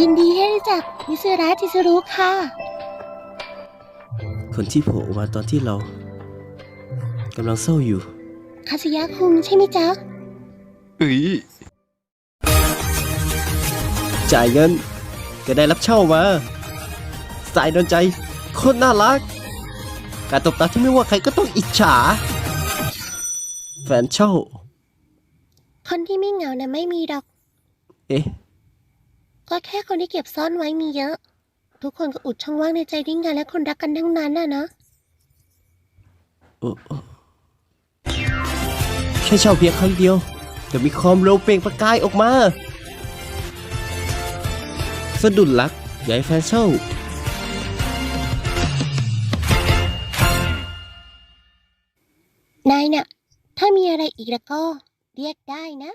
ยินดีให้รู้จักมิสระจิสรุค่ะ คนที่โผล่มาตอนที่เรากำลังเศร้าอยู่ คาสยะคุงใช่ไหมจ๊ะเอ้ยจ่ายเงินก็ได้รับเช่ามา สายโดนใจ โคตรน่ารัก การตบตาที่ไม่ว่าใครก็ต้องอิจฉา แฟนเช่า คนที่ไม่เหงานะไม่มีดอก เอ๊ะ ก็แค่คนที่เก็บซ่อนไว้มีเยอะ ทุกคนก็อุดช่องว่างในใจด้วยงานและคนรักกันทั้งนั้นน่ะนะโอ้โอ้แค่เช่าเพียงครั้งเดียวก็มีความโลเปล่งประกายออกมาสะดุดรักอยากให้แฟนเช่านายน่ะถ้ามีอะไรอีกแล้วก็เรียกได้นะ